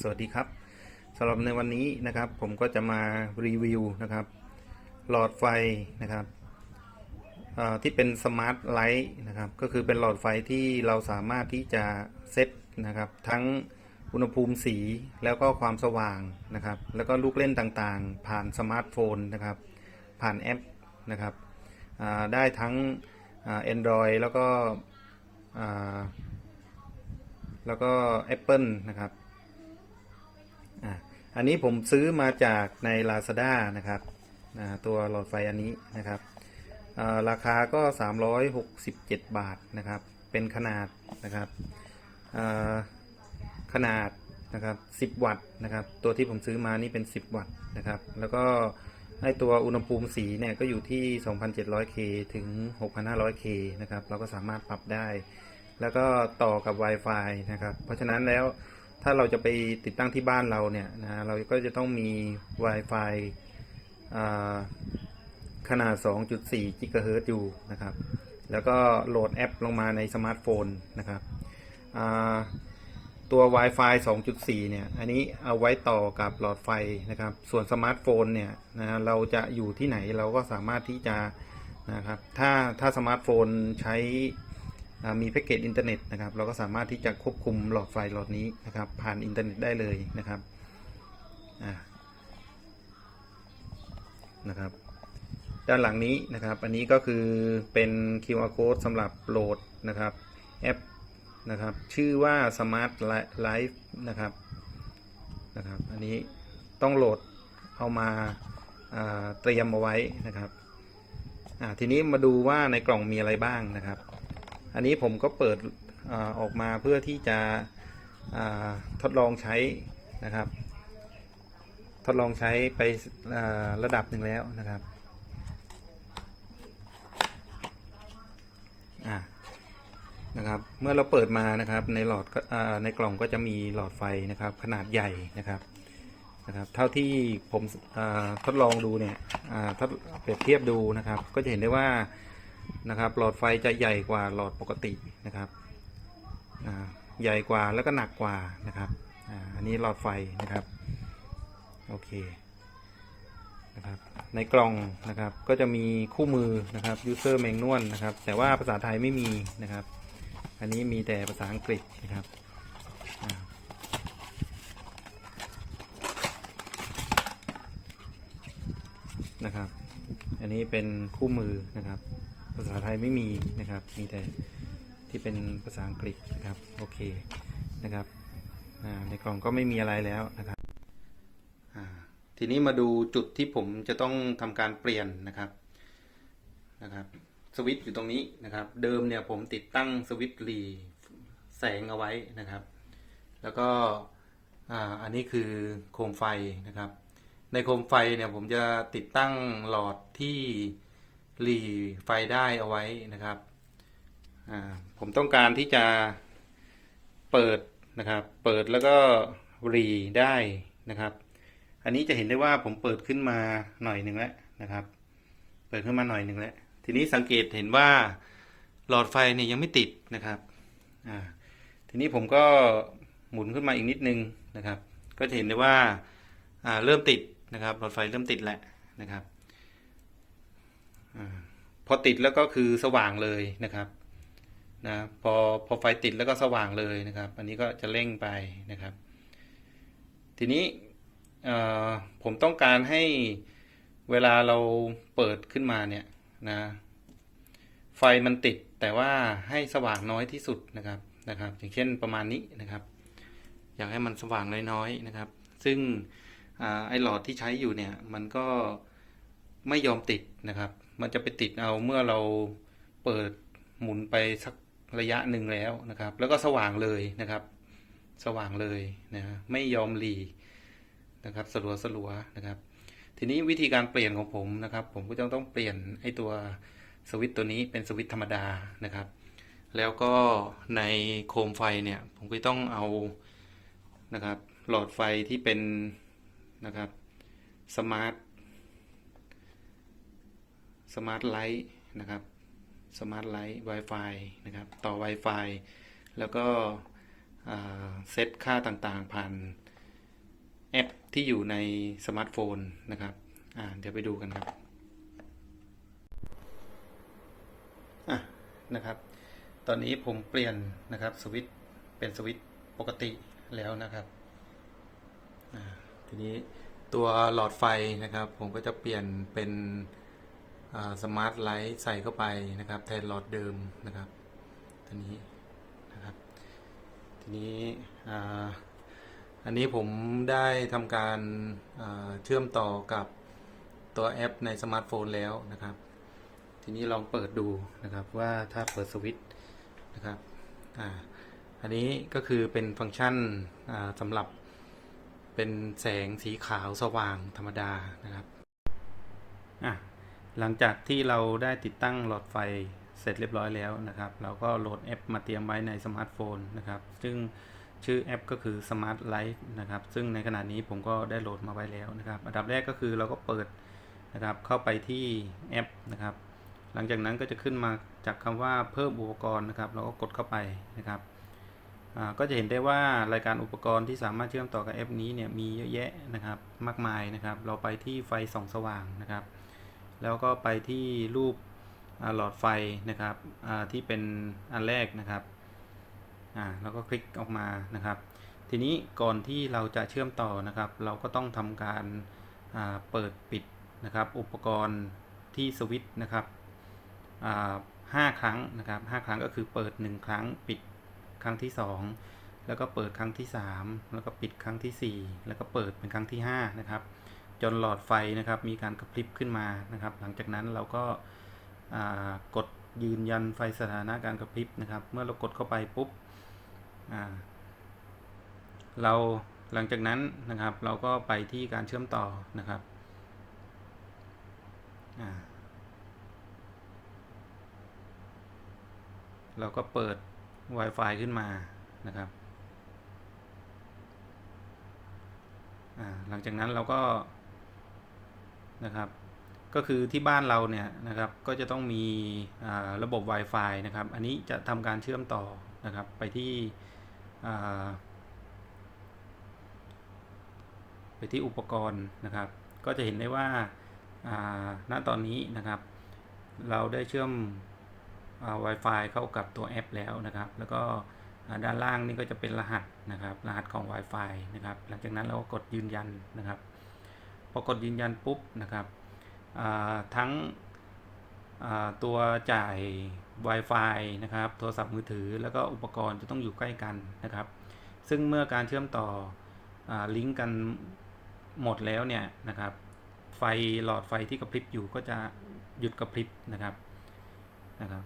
สวัสดีครับสำหรับในวันนี้นะครับ ผมก็จะมารีวิวนะครับ หลอดไฟนะครับที่เป็นสมาร์ทไลท์นะครับ ก็คือเป็นหลอดไฟที่เราสามารถที่จะเซตนะครับ ทั้งอุณหภูมิสีแล้วก็ความสว่างนะครับ แล้วก็ลูกเล่นต่างๆ ผ่านสมาร์ทโฟนนะครับ ผ่านแอปนะครับได้ทั้งอ่า Android แล้วก็แล้วก็ Apple นะครับ อันนี้ผมซื้อมาจากใน Lazada นะครับตัวหลอดไฟอันนี้นะครับราคาก็ 367 บาทนะครับ เป็นขนาดนะครับขนาดนะครับ 10 วัตต์นะครับ ตัวที่ผมซื้อมานี่เป็น 10 วัตต์นะครับ แล้วก็ให้ตัวอุณหภูมิสีเนี่ยก็อยู่ที่ 2,700K ถึง 6,500K นะครับ เราก็สามารถปรับได้ แล้วก็ต่อกับ Wi-Fi นะครับ เพราะฉะนั้นแล้ว ถ้าเราจะไปติดตั้งที่บ้านเราเนี่ยนะเราก็จะต้องมี Wi-Fi ขนาด 2.4 GHz อยู่นะครับ แล้วก็โหลดแอปลงมาในสมาร์ทโฟนนะครับตัว Wi-Fi 2.4 เนี่ย อันนี้เอาไว้ต่อกับหลอดไฟนะครับ ส่วนสมาร์ทโฟนเนี่ยนะเราจะอยู่ที่ไหนเราก็สามารถที่จะนะครับ ถ้าถ้าสมาร์ทโฟนใช้ มีแพ็กเกจอินเทอร์เน็ตนะครับ เราก็สามารถที่จะควบคุมหลอดไฟหลอดนี้นะครับ ผ่านอินเทอร์เน็ตได้เลยนะครับนะครับ ด้านหลังนี้นะครับ อันนี้ก็คือเป็น QR code สำหรับโหลดนะครับแอปนะครับ ชื่อว่า Smart Life นะครับนะครับ อันนี้ต้องโหลดเอามาเตรียมเอาไว้นะครับทีนี้มาดูว่าในกล่องมีอะไรบ้างนะครับ อันนี้ผมก็เปิดอออกมาเพื่อที่จะทดลองใช้นะครับ ทดลองใช้ไประดับหนึ่งแล้วนะครับนะครับ เมื่อเราเปิดมานะครับในหลอดอในกล่องก็จะมีหลอดไฟนะครับ ขนาดใหญ่นะครับนะครับ เท่าที่ผมทดลองดูเนี่ยอ่าเปรียบเทียบดูนะครับ ก็จะเห็นได้ว่า นะครับ หลอดไฟจะใหญ่กว่าหลอดปกตินะครับใหญ่กว่าแล้วก็หนักกว่านะครับอันนี้หลอดไฟนะครับโอเคนะครับในกล่องนะครับก็จะมีคู่มือนะครับ user manual นะครับ แต่ว่าภาษาไทยไม่มีนะครับ อันนี้มีแต่ภาษาอังกฤษนะครับนะครับ อันนี้เป็นคู่มือนะครับ ภาษาไทยไม่มีนะครับ มีแต่ที่เป็นภาษาอังกฤษนะครับ โอเคนะครับในกล่องก็ไม่มีอะไรแล้วนะครับทีนี้มาดูจุดที่ผมจะต้องทำการเปลี่ยนนะครับนะครับ สวิตช์อยู่ตรงนี้นะครับ เดิมเนี่ยผมติดตั้งสวิตช์รีแสงเอาไว้นะครับ แล้วก็อ่าอันนี้คือโคมไฟนะครับ ในโคมไฟเนี่ยผมจะติดตั้งหลอดที่ หลีไฟได้เอาไว้นะครับ ผมต้องการที่จะเปิดนะครับ เปิดแล้วก็หลีได้นะครับ อันนี้จะเห็นได้ว่าผมเปิดขึ้นมาหน่อยหนึ่งแล้วนะครับ เปิดขึ้นมาหน่อยหนึ่งแล้วทีนี้สังเกตเห็นว่าหลอดไฟเนี่ยยังไม่ติดนะครับทีนี้ผมก็หมุนขึ้นมาอีกนิดนึงนะครับ ก็จะเห็นได้ว่าเริ่มติดนะครับ หลอดไฟเริ่มติดแล้วนะครับ พอติดแล้วก็คือสว่างเลยนะครับนะพอพอไฟติดแล้วก็สว่างเลยนะครับ อันนี้ก็จะเร่งไปนะครับ ทีนี้ผมต้องการให้เวลาเราเปิดขึ้นมาเนี่ยนะไฟมันติดแต่ว่าให้สว่างน้อยที่สุดนะครับนะครับ อย่างเช่นประมาณนี้นะครับ อยากให้มันสว่างน้อยๆนะครับ ซึ่งอไอหลอดที่ใช้อยู่เนี่ยมันก็ไม่ยอมติดนะครับ มันจะไปติดเอาเมื่อเราเปิดหมุนไปสักระยะหนึ่งแล้วนะครับ แล้วก็สว่างเลยนะครับ สว่างเลยนะไม่ยอมหลีนะครับสลัวสลัวนะครับ ทีนี้วิธีการเปลี่ยนของผมนะครับ ผมก็จะต้องเปลี่ยนไอตัวสวิตตัวนี้เป็นสวิตธรรมดานะครับ แล้วก็ในโคมไฟเนี่ย ผมก็ต้องเอานะครับ หลอดไฟที่เป็นนะครับสมาร์ท สมาร์ทไลท์นะครับสมาร์ทไลท์ Wi-Fi นะครับ ต่อ Wi-Fi แล้วก็เซตค่าต่างๆ ผ่านแอปที่อยู่ในสมาร์ทโฟนนะครับเดี๋ยวไปดูกันครับะนะครับ ตอนนี้ผมเปลี่ยนนะครับสวิตเป็นสวิตปกติแล้วนะครับทีนี้ตัวหลอดไฟนะครับ ผมก็จะเปลี่ยนเป็น สมาร์ทไลท์ใส่เข้าไปนะครับ แทนหลอดเดิมนะครับทีนี้นะครับทีนี้อันนี้ผมได้ทำการเชื่อมต่อกับตัวแอปในสมาร์ทโฟนแล้วนะครับ ทีนี้ลองเปิดดูนะครับว่าถ้าเปิดสวิตช์นะครับอ่าอันนี้ก็คือเป็นฟังก์ชันสำหรับเป็นแสงสีขาวสว่างธรรมดานะครับอะ หลังจากที่เราได้ติดตั้งหลอดไฟเสร็จเรียบร้อยแล้วนะครับ เราก็โหลดแอปมาเตรียมไว้ในสมาร์ทโฟนนะครับ ซึ่งชื่อแอปก็คือ Smart Life นะครับ ซึ่งในขณะนี้ผมก็ได้โหลดมาไว้แล้วนะครับ อันดับแรกก็คือเราก็เปิดนะครับ เข้าไปที่แอปนะครับ หลังจากนั้นก็จะขึ้นมาจากคำว่าเพิ่มอุปกรณ์นะครับ เราก็กดเข้าไปนะครับ ก็จะเห็นได้ว่ารายการอุปกรณ์ที่สามารถเชื่อมต่อกับแอปนี้เนี่ยมีเยอะแยะนะครับ มากมายนะครับ เราไปที่ไฟส่องสว่างนะครับ แล้วก็ไปที่รูปหลอดไฟนะครับที่เป็นอันแรกนะครับแล้วก็คลิกออกมานะครับ ทีนี้ก่อนที่เราจะเชื่อมต่อนะครับ เราก็ต้องทำการเปิดปิดนะครับ อุปกรณ์ที่สวิตช์นะครับอ่าห้าครั้งนะครับห้าครั้งก็คือเปิดหนึ่งครั้งปิดครั้งที่สองแล้วก็เปิดครั้งที่สามแล้วก็ปิดครั้งที่สี่แล้วก็เปิดเป็นครั้งที่ห้านะครับ จนหลอดไฟนะครับ มีการกระพริบขึ้นมานะครับ หลังจากนั้นเราก็กดยืนยันไฟสถานะการกระพริบนะครับ เมื่อเรากดเข้าไปปุ๊บเราหลังจากนั้นนะครับ เราก็ไปที่การเชื่อมต่อนะครับเราก็เปิด Wi-Fi ขึ้นมานะครับ หลังจากนั้นเราก็ นะครับ ก็คือที่บ้านเราเนี่ยนะครับก็จะต้องมีระบบ Wi-Fi นะครับ อันนี้จะทำการเชื่อมต่อนะครับไปที่ไปที่อุปกรณ์นะครับ ก็จะเห็นได้ว่าณตอนนี้นะครับ เราได้เชื่อมอ Wi-Fi เข้ากับตัวแอปแล้วนะครับ แล้วก็ด้านล่างนี่ก็จะเป็นรหัสนะครับ รหัสของ Wi-Fi นะครับ หลังจากนั้นเราก็กดยืนยันนะครับ พอกดยืนยันปุ๊บนะครับทั้งตัวจ่าย Wi-Fi นะครับ โทรศัพท์มือถือ แล้วก็อุปกรณ์จะต้องอยู่ใกล้กันนะครับ ซึ่งเมื่อการเชื่อมต่ออลิงก์กันหมดแล้วเนี่ยนะครับ ไฟหลอดไฟที่กระพริบอยู่ก็จะหยุดกระพริบนะครับนะครับ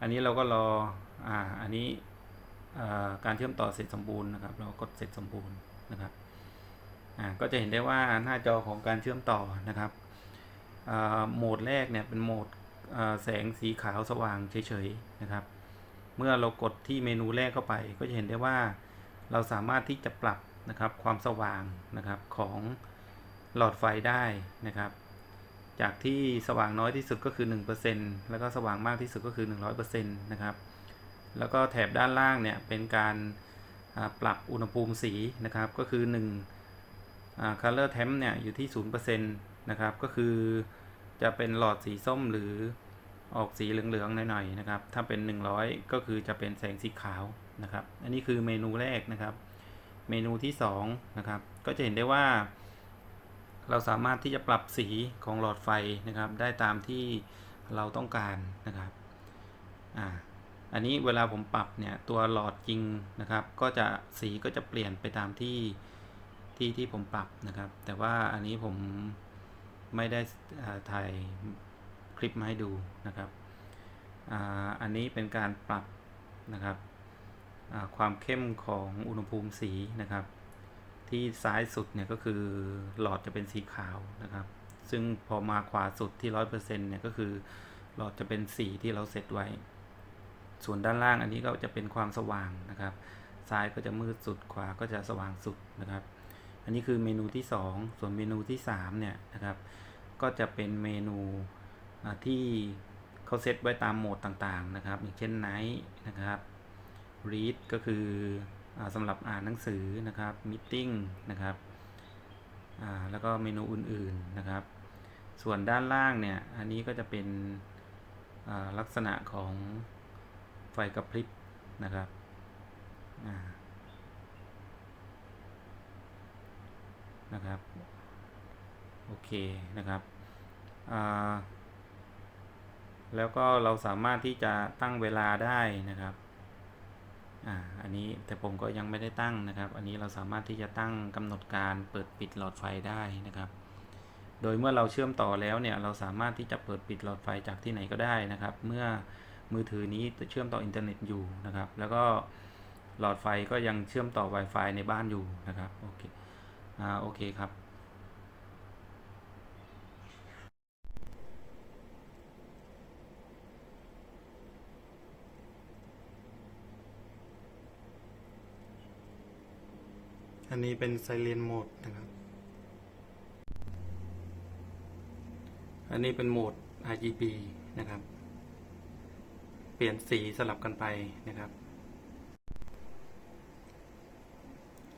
อันนี้เราก็รออ่าอันนี้การเชื่อมต่อเสร็จสมบูรณ์นะครับ เรากดเสร็จสมบูรณ์นะครับ ก็จะเห็นได้ว่าหน้าจอของการเชื่อมต่อนะครับโหมดแรกเนี่ยเป็นโหมดแสงสีขาวสว่างเฉยๆนะครับ เมื่อเรากดที่เมนูแรกเข้าไป ก็จะเห็นได้ว่าเราสามารถที่จะปรับนะครับความสว่างนะครับของหลอดไฟได้นะครับ จากที่สว่างน้อยที่สุดก็คือ 1%แล้วก็สว่างมากที่สุดก็คือ 100%นะครับ แล้วก็แถบด้านล่างเนี่ยเป็นการปรับอุณหภูมิสีนะครับก็คือ1อ่า color temp เนี่ยอยู่ที่ 0%นะครับ ก็คือจะเป็นหลอดสีส้มหรือออกสีเหลืองๆหน่อยๆนะครับ ถ้าเป็น 100 ก็คือจะเป็นแสงสีขาวนะครับ อันนี้คือเมนูแรกนะครับ เมนูที่2นะครับ ก็จะเห็นได้ว่า เราสามารถที่จะปรับสีของหลอดไฟนะครับ ได้ตามที่เราต้องการนะครับ อ่า อันนี้เวลาผมปรับเนี่ยตัวหลอดจริงนะครับ ก็จะสีก็จะเปลี่ยนไปตามที่ ที่ที่ผมปรับนะครับ แต่ว่าอันนี้ผมไม่ได้ถ่ายคลิปมาให้ดูนะครับออันนี้เป็นการปรับนะครับความเข้มของอุณหภูมิสีนะครับ ที่ซ้ายสุดเนี่ยก็คือหลอดจะเป็นสีขาวนะครับ ซึ่งพอมาขวาสุดที่ร้อยเปอร์เซ็นต์เนี่ยก็คือหลอดจะเป็นสีที่เราเซตไว้ ส่วนด้านล่างอันนี้ก็จะเป็นความสว่างนะครับ ซ้ายก็จะมืดสุดขวาก็จะสว่างสุดนะครับ อันนี้คือเมนูที่ 2 ส่วนเมนูที่3เนี่ยนะครับ ก็จะเป็นเมนูที่เขาเซตไว้ตามโหมดต่างๆนะครับ อย่างเช่น Night นะครับ Read ก็คืออสำหรับอ่านหนังสือนะครับ Meeting นะครับแล้วก็เมนูอื่นๆนะครับ ส่วนด้านล่างเนี่ย อันนี้ก็จะเป็นลักษณะของไฟกระพริบนะครับอ่า นะครับโอเคนะครับแล้วก็เราสามารถที่จะตั้งเวลาได้นะครับอ่าอันนี้แต่ผมก็ยังไม่ได้ตั้งนะครับ อันนี้เราสามารถที่จะตั้งกำหนดการเปิดปิดหลอดไฟได้นะครับ โดยเมื่อเราเชื่อมต่อแล้วเนี่ยเราสามารถที่จะเปิดปิดหลอดไฟจากที่ไหนก็ได้นะครับ เมื่อมือถือนี้เชื่อมต่ออินเทอร์เน็ตอยู่นะครับ แล้วก็หลอดไฟก็ยังเชื่อมต่อ Wi-Fi ในบ้านอยู่นะครับโอเค อ่าโอเคครับอันนี้เป็น Silent Mode นะครับ อันนี้เป็นโหมด RGB นะครับ เปลี่ยนสีสลับกันไปนะครับ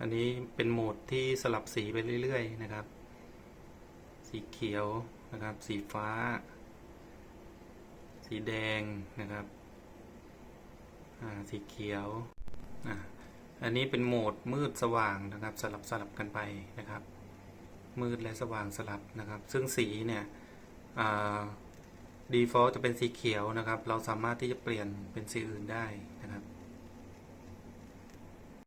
อันนี้เป็นโหมดที่สลับสีไปเรื่อย ๆ นะครับ สีเขียวนะครับ สีฟ้า สีแดงนะครับ สีเขียวออันนี้เป็นโหมดมืดสว่างนะครับ สลับสลับกันไปนะครับ มืดและสว่างสลับนะครับ ซึ่งสีเนี่ย default จะเป็นสีเขียวนะครับ เราสามารถที่จะเปลี่ยนเป็นสีอื่นได้นะครับ